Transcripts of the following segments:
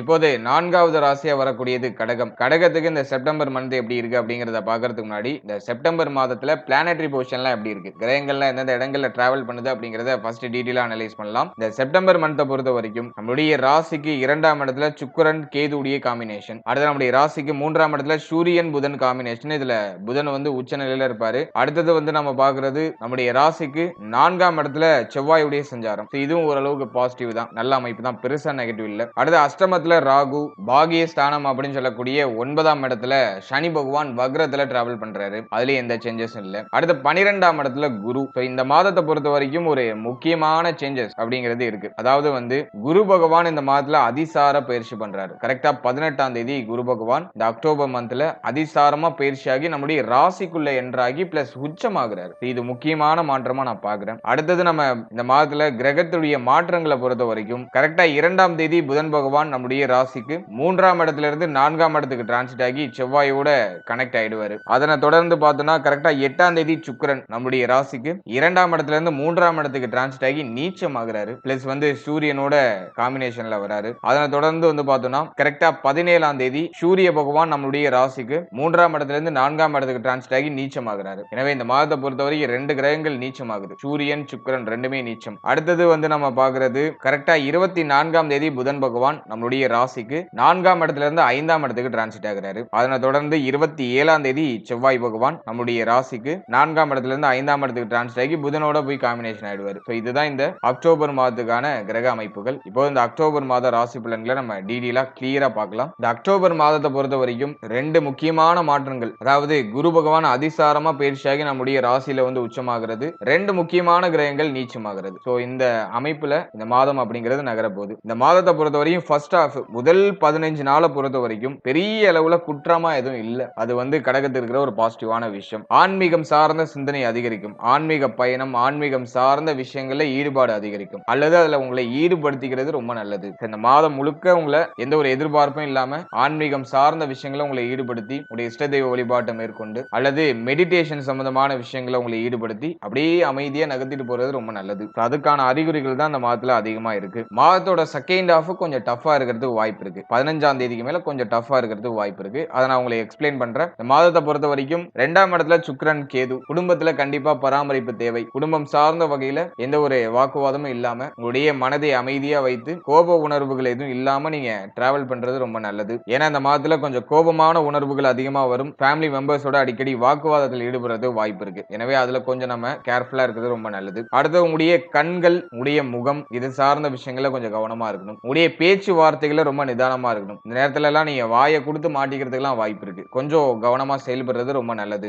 இப்போது நான்காவது ராசியா வரக்கூடியது கடகம். கடகத்துக்கு இந்த செப்டம்பர் மந்த் எப்படி இருக்கு அப்படிங்கறத பாக்குறதுக்கு முன்னாடி இந்த செப்டம்பர் மாதத்துல பிளானட்டரி பொசிஷன்லாம் எப்படி இருக்கு? கிரகங்கள்லாம் எந்தெந்த இடங்கள்ல டிராவல் பண்ணுது அப்படிங்கறத ஃபர்ஸ்ட் டீட்டெயிலாக அனலைஸ் பண்ணலாம். இந்த செப்டம்பர் மந்த்தை பொறுத்த வரைக்கும் நம்மளுடைய ராசிக்கு இரண்டாம் இடத்துல சுக்கரன் கேதுடைய காம்பினேஷன் அடுத்து நம்முடைய ராசிக்கு மூன்றாம் இடத்துல சூரியன் புதன் காம்பினேஷன் இதுல புதன் வந்து உச்ச நிலையில இருப்பாரு. அடுத்தது வந்து நம்ம பாக்குறது நம்முடைய ராசிக்கு நான்காம் இடத்துல செவ்வாயுடைய சஞ்சாரம். இதுவும் ஓரளவுக்கு பாசிட்டிவ் தான். நல்ல அமைப்பு தான். பெருசா நெகட்டிவ் இல்ல. அடுத்து அஷ்டமத்துல ராகு பாகிய ஸ்தானம் அப்படின்னு சொல்லக்கூடிய ஒன்பதாம் இடத்துல சனி பகவான் வக்ரத்துல டிராவல் பண்றாரு. அதுலயும் எந்த சேஞ்சஸும் இல்ல. அடுத்து பனிரெண்டாம் இடத்துல குரு. இந்த மாதத்தை பொறுத்த வரைக்கும் ஒரு முக்கியமான சேஞ்சஸ் அப்படிங்கிறது இருக்கு. அதாவது வந்து குரு பகவான் இந்த மாதத்துல அதிசார பயிற்சி பண்றாரு. கரெக்டா பதினெட்டாம் தேதி குரு பகவான் இந்த அக்டோபர் மந்த்ல அதிசாரமா பயிற்சியாகி நம்முடைய ராசிக்குள்ள என்றாகி பிளஸ் உச்சமாகிறாரு. இது முக்கியமான மாற்றமா நான் பாக்குறேன் அடுத்தது நம்ம இந்த மாதத்துல கிரகத்துடைய மாற்றங்களை பொறுத்த வரைக்கும் கரெக்டா இரண்டாம் தேதி புதன் பகவான் நம்முடைய ராசிக்கு மூன்றாம் இடத்துல இருந்து நான்காம் இடத்துக்கு டிரான்சிட் ஆகி செவ்வாயோட கனெக்ட் ஆயிடுவாரு. அதனை தொடர்ந்து பார்த்தோம்னா கரெக்டா எட்டாம் தேதி சுக்கிரன் நம்முடைய ராசிக்கு இரண்டாம் இடத்துல இருந்து மூன்றாம் இடத்துக்கு டிரான்சிட் ஆகி நீச்சம் ஆகுறாரு பிளஸ் வந்து சூரியனோட காம்பினேஷன்ல வராரு. அதனை தொடர்ந்து வந்து பார்த்தோம்னா கரெக்டா பதினேழாம் தேதி சூரிய பகவான் நம்மளுடைய ராசிக்கு மூன்றாம் இடத்துல இருந்து நான்காம் இடத்துக்கு டிரான்சிட் ஆகி நீச்சம் ஆகுறாரு எனவே இந்த மாதத்தை பொறுத்தவரைக்கும் ரெண்டு கிரகங்கள் நீச்சம் ஆகுது சூரியன் சுக்கிரன் ரெண்டுமே நீச்சம். அடுத்தது வந்து நம்ம பாக்குறது கரெக்டா இருபத்தி நான்காம் தேதி புதன் பகவான் நம்மளுடைய ராசிக்கு நான்காம் இடத்துல இருந்து ஐந்தாம் இடத்துக்கு டிரான்சிட் ஆகுறாரு. அதனை தொடர்ந்து இருபத்தி ஏழாம் தேதி செவ்வாய் பகவான் நம்முடைய ராசிக்கு நான்காம் இடத்துல இருந்து ஐந்தாம் இடத்துக்கு டிரான்சிட் ஆகி புதனோட போய் காம்பினேஷன் ஆயிடுவார். ஸோ இதுதான் இந்த அக்டோபர் மாதத்துக்கான கிரக அமைப்புகள். இப்போ இந்த அக்டோபர் மாத ராசி பலன்களை நம்ம டீடெயிலா கிளியரா பார்க்கலாம். இந்த அக்டோபர் மாதத்தை பொறுத்த வரைக்கும் ரெண்டு முக்கியமான மாற்றங்கள். அதாவது குரு பகவான் அதிசாரமா பயிற்சியாகி நம்முடைய ராசியில வந்து உச்சமாகிறது. ரெண்டு முக்கியமான கிரகங்கள் நீச்சமாகிறது. ஸோ இந்த அமைப்புல இந்த மாதம் அப்படிங்கிறது நகரப்போகுது. இந்த மாதத்தை பொறுத்த வரையும் ஃபர்ஸ்ட் முதல் பதினஞ்சு நாளை பொறுத்த வரைக்கும் பெரிய அளவுல குற்றமா எதுவும் இல்லை. அது வந்து கடகத்தில் இருக்கிற ஒரு பாசிட்டிவான விஷயம். ஆன்மீகம் சார்ந்த சிந்தனை அதிகரிக்கும். ஆன்மீக பயணம் ஆன்மீகம் சார்ந்த விஷயங்கள்ல ஈடுபாடு அதிகரிக்கும். அல்லது அதுல உங்களை ஈடுபடுத்திக்கிறது ரொம்ப நல்லது. இந்த மாதம் முழுக்க உங்களை எந்த ஒரு எதிர்பார்ப்பும் இல்லாம ஆன்மீகம் சார்ந்த விஷயங்களை உங்களை ஈடுபடுத்தி உடைய இஷ்ட தெய்வ வழிபாட்டை மேற்கொண்டு அல்லது மெடிடேஷன் சம்பந்தமான விஷயங்களை உங்களை ஈடுபடுத்தி அப்படியே அமைதியா நகர்த்திட்டு போறது ரொம்ப நல்லது. அதுக்கான அறிகுறிகள் தான் இந்த மாதத்துல அதிகமா இருக்கு. மாதத்தோட செகண்ட் ஹாஃப் கொஞ்சம் டஃபா இருக்கிறதுக்கு வாய்ப்பு இருக்கு. பதினஞ்சாம் தேதிக்கு மேல கொஞ்சம் டஃபா இருக்கிறதுக்கு வாய்ப்பு இருக்கு. அதை நான் உங்களுக்கு எக்ஸ்பிளைன் பண்றேன். இந்த மாதத்தை பொறுத்த வரைக்கும் ரெண்டாம் இடத்துல சுக்ரன் கேது. குடும்பத்துல கண்டிப்பா பராமரிப்பு தேவை. குடும்பம் சார்ந்த வகையில எந்த ஒரு வாக்குவாதமும் இல்லாம உங்களுடைய மனதை அமைதியா வைத்து கோப உணர்வுகள் எதுவும் இல்லாம நீங்க டிராவல் பண்றது ரொம்ப நல்லது. ஏன்னா இந்த மாதத்துல கொஞ்சம் கோபமான உணர்வுகள் அதிகமா வரும். ஃபேமிலி மெம்பர்ஸோட அடிக்கடி வாக்குவாதத்தில் ஈடுபடுறது வாய்ப்பு இருக்கு. எனவே அதுல கொஞ்சம் நம்ம கேர்ஃபுல்லா இருக்கிறது ரொம்ப நல்லது. அடுத்து உங்களுடைய கண்கள் உங்களுடைய முகம் இது சார்ந்த விஷயங்கள கொஞ்சம் கவனமா இருக்கணும். உங்களுடைய பேச்சு வார்த்தைகளை ரொம்ப நிதானமா இருக்கணும். இந்த நேரத்துல எல்லாம் நீங்க வாயை கொடுத்து மாட்டிக்கிறதுக்கெல்லாம் வாய்ப்பு இருக்கு. கொஞ்சம் கவனமா செயல்படுறது ரொம்ப நல்லது.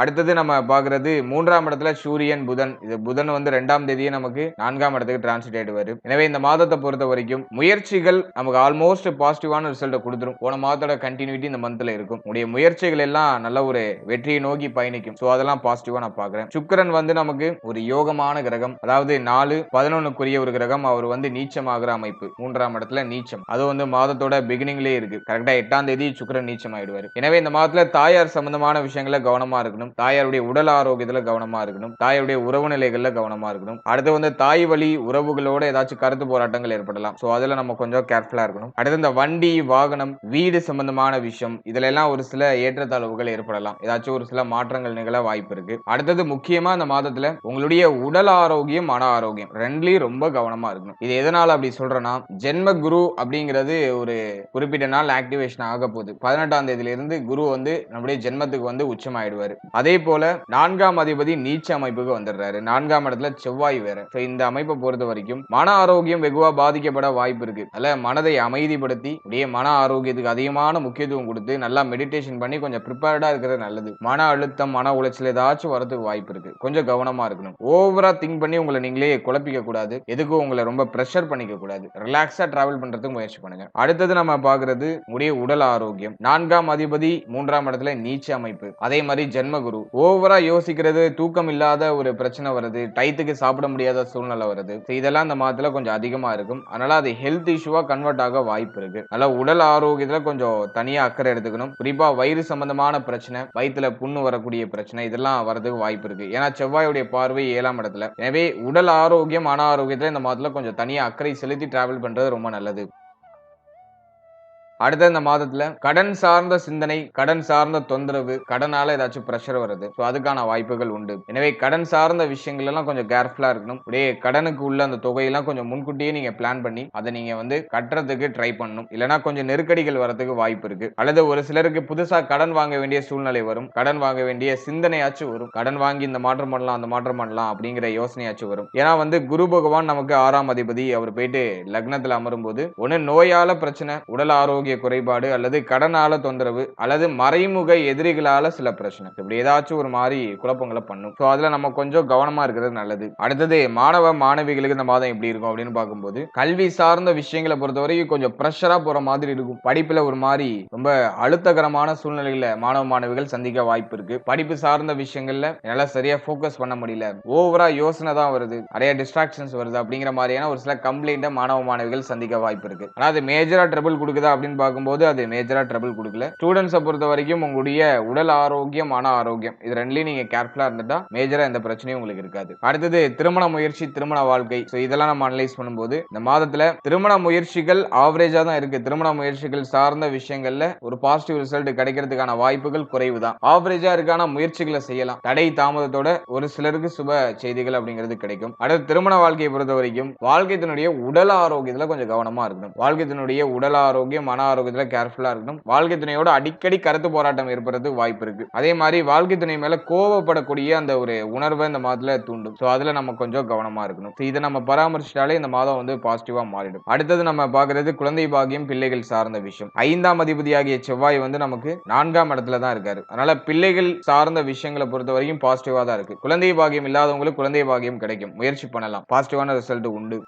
அடுத்தது நம்ம பாக்குறது மூன்றாம் இடத்துல சூரியன் புதன். இது புதன் வந்து ரெண்டாம் தேதியே நமக்கு நான்காம் இடத்துக்கு டிரான்சிட் ஆயிடுவாரு. எனவே இந்த மாதத்தை பொறுத்த வரைக்கும் முயற்சிகள் நமக்கு ஆல்மோஸ்ட் பாசிட்டிவான ரிசல்ட்டை கொடுத்துரும். போன மாதத்தோட கண்டினியூட்டி இந்த மந்த்ல இருக்கும். உடைய முயற்சிகள் எல்லாம் நல்ல ஒரு வெற்றியை நோக்கி பயணிக்கும். ஸோ அதெல்லாம் பாசிட்டிவா நான் பாக்குறேன் சுக்கரன் வந்து நமக்கு ஒரு யோகமான கிரகம். அதாவது நாலு பதினொன்னுக்குரிய ஒரு கிரகம். அவர் வந்து நீச்சமாகிற அமைப்பு. மூன்றாம் இடத்துல நீச்சம். அது வந்து மாதத்தோட பிகினிங்லேயே இருக்கு. கரெக்டா எட்டாம் தேதி சுக்கிரன் நீச்சம் ஆயிடுவாரு எனவே இந்த மாதத்துல தாயார் சம்பந்தமான விஷயங்கள கவனமா இருக்கணும். இருக்கணும். தாயாருடைய உடல் ஆரோக்கியத்துல கவனமா இருக்கணும். தாயாருடைய உறவு நிலைகள்ல கவனமா இருக்கணும். அடுத்து வந்து தாய் வழி உறவுகளோட ஏதாச்சும் கருத்து போராட்டங்கள் ஏற்படலாம். சோ அதுல நம்ம கொஞ்சம் கேர்ஃபுல்லா இருக்கணும். அடுத்து இந்த வண்டி வாகனம் வீடு சம்பந்தமான விஷயம். இதுல எல்லாம் ஒரு சில ஏற்றத்தாழ்வுகள் ஏற்படலாம். ஏதாச்சும் ஒரு சில மாற்றங்கள் நிகழ வாய்ப்பு இருக்கு. அடுத்தது முக்கியமா இந்த மாதத்துல உங்களுடைய உடல் ஆரோக்கியம் மன ஆரோக்கியம் ரெண்டுலயும் ரொம்ப கவனமா இருக்கணும். இது எதனால அப்படி சொல்றேன்னா ஜென்ம குரு அப்படிங்கிறது ஒரு குறிப்பிட்ட நாள் ஆக்டிவேஷன் ஆக போகுது. பதினெட்டாம் தேதியில இருந்து குரு வந்து நம்முடைய ஜென்மத்துக்கு வந்து உச்சமாயிடுவாரு. அதே போல நான்காம் அதிபதி நீச்ச அமைப்புக்கு வந்துடுறாரு. நான்காம் இடத்துல செவ்வாய் வேற. ஸோ இந்த அமைப்பை பொறுத்த வரைக்கும் மன ஆரோக்கியம் வெகுவா பாதிக்கப்பட வாய்ப்பு இருக்கு. அதுல மனதை அமைதிப்படுத்தி அப்படியே மன ஆரோக்கியத்துக்கு அதிகமான முக்கியத்துவம் கொடுத்து நல்லா மெடிடேஷன் பண்ணி கொஞ்சம் ப்ரிப்பேர்டா இருக்கிறது நல்லது. மன அழுத்தம் மன உளைச்சல் ஏதாச்சும் வரதுக்கு வாய்ப்பு இருக்கு. கொஞ்சம் கவனமா இருக்கணும். ஓவரா திங்க் பண்ணி உங்களை நீங்களே குழப்பிக்க கூடாது. எதுக்கும் உங்களை ரொம்ப ப்ரெஷர் பண்ணிக்க கூடாது. ரிலாக்ஸா டிராவல் பண்றதுக்கு முயற்சி பண்ணுங்க. அடுத்தது நம்ம பாக்குறது உடைய உடல் ஆரோக்கியம். நான்காம் அதிபதி மூன்றாம் இடத்துல நீச்ச அமைப்பு. அதே மாதிரி ஜென்ம குரு. ஓவரா யோசிக்கிறது தூக்கம் இல்லாத ஒரு பிரச்சனை வருது டயத்துக்கு சாப்பிட முடியாத சூழ்நிலை வருது. இதெல்லாம் இந்த மாதத்துல கொஞ்சம் அதிகமா இருக்கும். அதனால அது ஹெல்த் இஷ்யூவா கன்வெர்ட் ஆக வாய்ப்பு இருக்கு. அதனால உடல் ஆரோக்கியத்துல கொஞ்சம் தனியா அக்கறை எடுத்துக்கணும். குறிப்பா வயிறு சம்பந்தமான பிரச்சனை வயிற்றுல புண்ணு வரக்கூடிய பிரச்சனை இதெல்லாம் வரதுக்கு வாய்ப்பு இருக்கு. ஏன்னா செவ்வாயுடைய பார்வை ஏழாம் இடத்துல. எனவே உடல் ஆரோக்கியம் மன ஆரோக்கியத்துல இந்த மாதத்துல கொஞ்சம் தனியா அக்கறை செலுத்தி டிராவல் பண்றது ரொம்ப நல்லது. அடுத்த இந்த மாதத்துல கடன் சார்ந்த சிந்தனை கடன் சார்ந்த தொந்தரவு கடனால ஏதாச்சும் ப்ரெஷர் வருது. ஸோ அதுக்கான வாய்ப்புகள் உண்டு. எனவே கடன் சார்ந்த விஷயங்கள் எல்லாம் கொஞ்சம் கேர்ஃபுல்லா இருக்கணும். அப்படியே கடனுக்கு உள்ள அந்த தொகையெல்லாம் கொஞ்சம் முன்கூட்டியே நீங்க பிளான் பண்ணி அதை நீங்க வந்து கட்டுறதுக்கு ட்ரை பண்ணணும். இல்லைன்னா கொஞ்சம் நெருக்கடிகள் வரதுக்கு வாய்ப்பு இருக்கு. அல்லது ஒரு சிலருக்கு புதுசா கடன் வாங்க வேண்டிய சூழ்நிலை வரும். கடன் வாங்க வேண்டிய சிந்தனையாச்சும் வரும். கடன் வாங்கி இந்த மாற்றம் பண்ணலாம் அந்த மாற்றம் பண்ணலாம் அப்படிங்கிற யோசனையாச்சும் வரும். ஏன்னா வந்து குரு பகவான் நமக்கு ஆறாம் அதிபதி அவர் போயிட்டு லக்னத்துல அமரும் போது ஒன்னு நோயால பிரச்சனை உடல் ஆரோக்கியம் ஆரோக்கிய குறைபாடு அல்லது கடனால தொந்தரவு அல்லது மறைமுக எதிரிகளால சில பிரச்சனை. இப்படி ஏதாச்சும் ஒரு மாதிரி குழப்பங்களை பண்ணும். ஸோ அதுல நம்ம கொஞ்சம் கவனமா இருக்கிறது நல்லது. அடுத்தது மாணவ மாணவிகளுக்கு இந்த மாதம் எப்படி இருக்கும் அப்படின்னு பார்க்கும்போது கல்வி சார்ந்த விஷயங்களை பொறுத்த வரைக்கும் கொஞ்சம் ப்ரெஷரா போற மாதிரி இருக்கும். படிப்புல ஒரு மாதிரி ரொம்ப அழுத்தகரமான சூழ்நிலையில மாணவ மாணவிகள் சந்திக்க வாய்ப்பு இருக்கு. படிப்பு சார்ந்த விஷயங்கள்ல நல்லா சரியா ஃபோக்கஸ் பண்ண முடியல. ஓவரா யோசனை தான் வருது. நிறைய டிஸ்ட்ராக்ஷன்ஸ் வருது அப்படிங்கிற மாதிரியான ஒரு சில கம்ப்ளைண்ட்டை மாணவ மாணவிகள் சந்திக்க வாய்ப்பு இருக்கு. ஆனா அது மேஜரா ட்ரபிள் கொடுக்குதா அப்படின்னு பார்க்கும்போது அது மேஜரா ட்ரபிள் கொடுக்கல. ஸ்டூடெண்ட்ஸை பொறுத்த வரைக்கும் உங்களுடைய உடல் ஆரோக்கியம் மன ஆரோக்கியம் இது ரெண்டுலையும் நீங்க கேர்ஃபுல்லா இருந்துட்டா மேஜரா எந்த பிரச்சனையும் உங்களுக்கு இருக்காது. அடுத்தது திருமண முயற்சி திருமண வாழ்க்கை. ஸோ இதெல்லாம் நம்ம அனலைஸ் பண்ணும்போது இந்த மாதத்துல திருமண முயற்சிகள் ஆவரேஜா தான் இருக்கு. திருமண முயற்சிகள் சார்ந்த விஷயங்களில் ஒரு பாசிட்டிவ் ரிசல்ட் கிடைக்கிறதுக்கான வாய்ப்புகள் குறைவு தான் ஆவரேஜா இருக்கான முயற்சிகளை செய்யலாம். தடை தாமதத்தோட ஒரு சிலருக்கு சுப செய்திகள் அப்படிங்கிறது கிடைக்கும். அடுத்து திருமண வாழ்க்கையை பொறுத்த வரைக்கும் வாழ்க்கைத்தினுடைய உடல் ஆரோக்கியத்தில் கொஞ்சம் கவனமாக இருக்கணும். வாழ்க்கைத்தினுடைய உடல் ஆரோக்கியம் மன ஆரோக்கியத்துல கேர்ஃபுல்லா இருக்கணும். வாழ்க்கை துணையோட அடிக்கடி கருத்து போராட்டம் ஏற்படுறதுக்கு வாய்ப்பு இருக்கு. அதே மாதிரி வாழ்க்கை துணை மேல கோவப்படக்கூடிய அந்த ஒரு உணர்வை இந்த மாதத்துல தூண்டும். ஸோ அதுல நம்ம கொஞ்சம் கவனமா இருக்கணும். இதை நம்ம பராமரிச்சிட்டாலே இந்த மாதம் வந்து பாசிட்டிவா மாறிடும். அடுத்தது நம்ம பாக்குறது குழந்தை பாகியம் பிள்ளைகள் சார்ந்த விஷயம். ஐந்தாம் அதிபதியாகிய செவ்வாய் வந்து நமக்கு நான்காம் இடத்துல தான் இருக்காரு. அதனால பிள்ளைகள் சார்ந்த விஷயங்களை பொறுத்த வரைக்கும் பாசிட்டிவா தான் இருக்கு. குழந்தை பாக்கியம் இல்லாதவங்களுக்கு குழந்தை பாக்கியம் கிடைக்கும். முயற்சி பண்ணலாம். பாசிட்டிவான ரிசல்ட் உண்டு.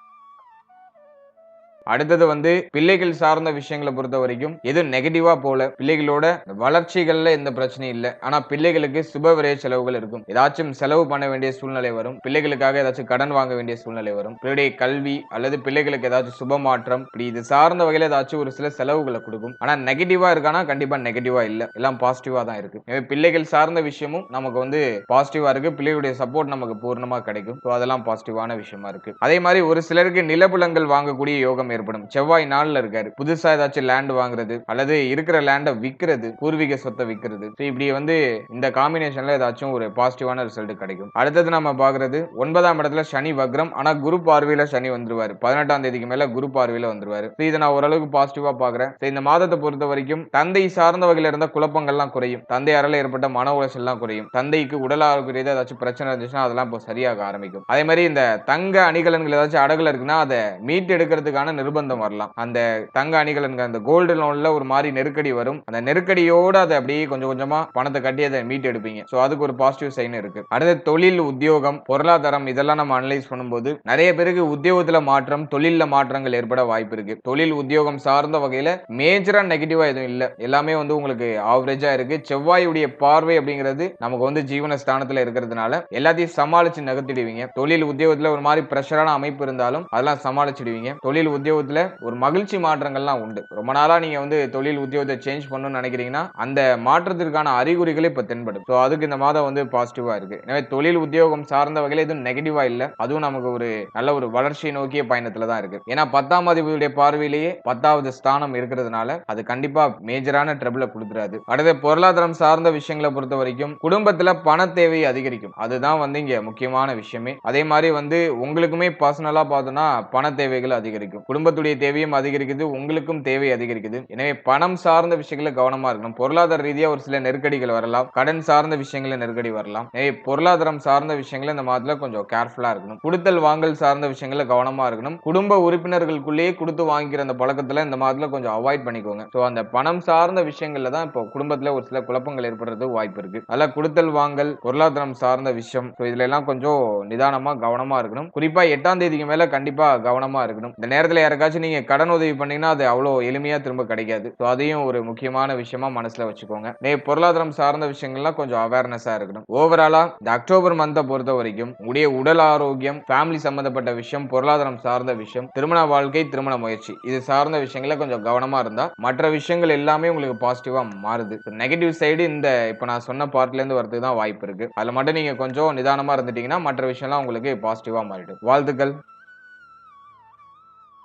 அடுத்தது வந்து பிள்ளைகள் சார்ந்த விஷயங்களை பொறுத்த வரைக்கும் எதுவும் நெகட்டிவா போல பிள்ளைகளோட வளர்ச்சிகள்ல எந்த பிரச்சனையும் இல்லை. ஆனா பிள்ளைகளுக்கு சுப விரைய செலவுகள் இருக்கும். ஏதாச்சும் செலவு பண்ண வேண்டிய சூழ்நிலை வரும். பிள்ளைகளுக்காக ஏதாச்சும் கடன் வாங்க வேண்டிய சூழ்நிலை வரும். பிள்ளைடைய கல்வி அல்லது பிள்ளைகளுக்கு ஏதாச்சும் சுப மாற்றம் இப்படி இது சார்ந்த வகையில ஏதாச்சும் ஒரு சில செலவுகளை கொடுக்கும். ஆனா நெகட்டிவா இருக்கானா? கண்டிப்பா நெகட்டிவா இல்ல. எல்லாம் பாசிட்டிவா தான் இருக்கு. எனவே பிள்ளைகள் சார்ந்த விஷயமும் நமக்கு வந்து பாசிட்டிவா இருக்கு. பிள்ளைகளுடைய சப்போர்ட் நமக்கு பூர்ணமா கிடைக்கும். ஸோ அதெல்லாம் பாசிட்டிவான விஷயமா இருக்கு. அதே மாதிரி ஒரு சிலருக்கு நிலபுலங்கள் வாங்கக்கூடிய யோகம் ஏற்படும். செவ்வாய் நாள்ல இருக்காரு. புதுசா ஏதாச்சும் லேண்ட் வாங்குறது அல்லது இருக்கிற லேண்டை விற்கிறது பூர்வீக சொத்தை விற்கிறது ஸோ இப்படி வந்து இந்த காம்பினேஷன்ல ஏதாச்சும் ஒரு பாசிட்டிவான ரிசல்ட் கிடைக்கும். அடுத்தது நம்ம பாக்குறது ஒன்பதாம் இடத்துல சனி வக்ரம் ஆனா குரு பார்வையில சனி வந்துருவாரு. பதினெட்டாம் தேதிக்கு மேல குரு பார்வையில வந்துருவாரு. இதை நான் ஓரளவுக்கு பாசிட்டிவா பாக்குறேன் ஸோ இந்த மாதத்தை பொறுத்த வரைக்கும் தந்தை சார்ந்த வகையில இருந்த குழப்பங்கள்லாம் குறையும். தந்தையாரால் ஏற்பட்ட மன உளைச்சல்லாம் குறையும். தந்தைக்கு உடல் ஆரோக்கிய ஏதாச்சும் பிரச்சனை இருந்துச்சுன்னா அதெல்லாம் இப்போ சரியாக ஆரம்பிக்கும். அதே மாதிரி இந்த தங்க அணிகலன்கள் ஏதாச்சும் அடகுல இருக்குன்னா அதை மீட்டு எடுக்கிறதுக்கான நிர்பந்தம் வரலாம். அந்த தங்க அணிகலன்கள் அந்த கோல்டு லோன்ல ஒரு மாதிரி நெருக்கடி வரும். அந்த நெருக்கடியோட அதை அப்படியே கொஞ்சம் கொஞ்சமா பணத்தை கட்டி அதை மீட்டு எடுப்பீங்க. ஸோ அதுக்கு ஒரு பாசிட்டிவ் சைன் இருக்கு. அடுத்து தொழில் உத்தியோகம் பொருளாதாரம் இதெல்லாம் நம்ம அனலைஸ் பண்ணும்போது நிறைய பேருக்கு உத்தியோகத்துல மாற்றம் தொழில மாற்றங்கள் ஏற்பட வாய்ப்பு இருக்கு. தொழில் உத்தியோகம் சார்ந்த வகையில மேஜரா நெகட்டிவா எதுவும் இல்ல. எல்லாமே வந்து உங்களுக்கு ஆவரேஜா இருக்கு. செவ்வாயுடைய பார்வை அப்படிங்கிறது நமக்கு வந்து ஜீவன ஸ்தானத்துல இருக்கிறதுனால எல்லாத்தையும் சமாளிச்சு நகர்த்திடுவீங்க. தொழில் உத்தியோகத்துல ஒரு மாதிரி பிரஷரான அமைப்பு இருந்தாலும் அதெல்லாம் சமாளிச்சிடுவீங்க. தொழில் உத்தியோகத்துல ஒரு மகிழ்ச்சி மாற்றங்கள்லாம் உண்டு. ரொம்ப நாளா நீங்க வந்து தொழில் உத்தியோகத்தை சேஞ்ச் பண்ணணும்னு நினைக்கிறீங்கன்னா அந்த மாற்றத்திற்கான அறிகுறிகளே இப்ப தென்படும். ஸோ அதுக்கு இந்த மாதம் வந்து பாசிட்டிவா இருக்கு. எனவே தொழில் உத்தியோகம் சார்ந்த வகையில எதுவும் நெகட்டிவா இல்லை. அதுவும் நமக்கு ஒரு நல்ல ஒரு வளர்ச்சியை நோக்கிய பயணத்துல தான் இருக்கு. ஏன்னா பத்தாம் அதிபதியுடைய பார்வையிலேயே பத்தாவது ஸ்தானம் இருக்கிறதுனால அது கண்டிப்பா மேஜரான ட்ரபிள கொடுத்துறாது அடுத்த பொருளாதாரம் சார்ந்த விஷயங்களை பொறுத்த வரைக்கும் குடும்பத்துல பண தேவை அதிகரிக்கும். அதுதான் வந்து இங்க முக்கியமான விஷயமே. அதே மாதிரி வந்து உங்களுக்குமே பர்சனலா பார்த்தோம்னா பண தேவைகள் அதிகரிக்கும். குடும்பத்துடைய தேவையும் அதிகரிக்குது உங்களுக்கும் தேவை அதிகரிக்குது. எனவே பணம் சார்ந்த விஷயங்கள கவனமா இருக்கணும். பொருளாதார ரீதியா ஒரு சில நெருக்கடிகள் வரலாம். கடன் சார்ந்த விஷயங்கள நெருக்கடி வரலாம். எனவே பொருளாதாரம் சார்ந்த விஷயங்கள இந்த மாதத்துல கொஞ்சம் கேர்ஃபுல்லா இருக்கணும். கொடுத்தல் வாங்கல் சார்ந்த விஷயங்கள கவனமா இருக்கணும். குடும்ப உறுப்பினர்களுக்குள்ளேயே கொடுத்து வாங்கிக்கிற அந்த பழக்கத்துல இந்த மாதத்துல கொஞ்சம் அவாய்ட் பண்ணிக்கோங்க. ஸோ அந்த பணம் சார்ந்த விஷயங்கள்ல தான் இப்போ குடும்பத்துல ஒரு சில குழப்பங்கள் ஏற்படுறது வாய்ப்பு இருக்கு. அதில் கொடுத்தல் வாங்கல் பொருளாதாரம் சார்ந்த விஷயம். ஸோ இதுல எல்லாம் கொஞ்சம் நிதானமா கவனமா இருக்கணும். குறிப்பா எட்டாம் தேதிக்கு மேல கண்டிப்பா கவனமா இருக்கணும். இந்த நேரத்துல யாருக்காச்சும் நீங்கள் கடன் உதவி பண்ணீங்கன்னா அது அவ்வளோ எளிமையாக திரும்ப கிடைக்காது. ஸோ அதையும் ஒரு முக்கியமான விஷயமா மனசில் வச்சுக்கோங்க. நே பொருளாதாரம் சார்ந்த விஷயங்கள்லாம் கொஞ்சம் அவேர்னஸாக இருக்கணும். ஓவராலாக இந்த அக்டோபர் மந்தை பொறுத்த வரைக்கும் உடைய உடல் ஆரோக்கியம் ஃபேமிலி சம்மந்தப்பட்ட விஷயம் பொருளாதாரம் சார்ந்த விஷயம் திருமண வாழ்க்கை திருமண முயற்சி இது சார்ந்த விஷயங்கள கொஞ்சம் கவனமா இருந்தா மற்ற விஷயங்கள் எல்லாமே உங்களுக்கு பாசிட்டிவா மாறுது. நெகட்டிவ் சைடு இந்த இப்போ நான் சொன்ன பார்ட்ல இருந்து வரதுக்கு தான் வாய்ப்பு இருக்கு. அதுல மட்டும் நீங்க கொஞ்சம் நிதானமா இருந்துட்டீங்கன்னா மற்ற விஷயம்லாம் உங்களுக்கு பாசிட்டிவா மாறிடும். வாழ்த்துக்கள்.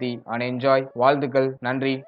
healthy and enjoy வாழ்த்துக்கள். நன்றி.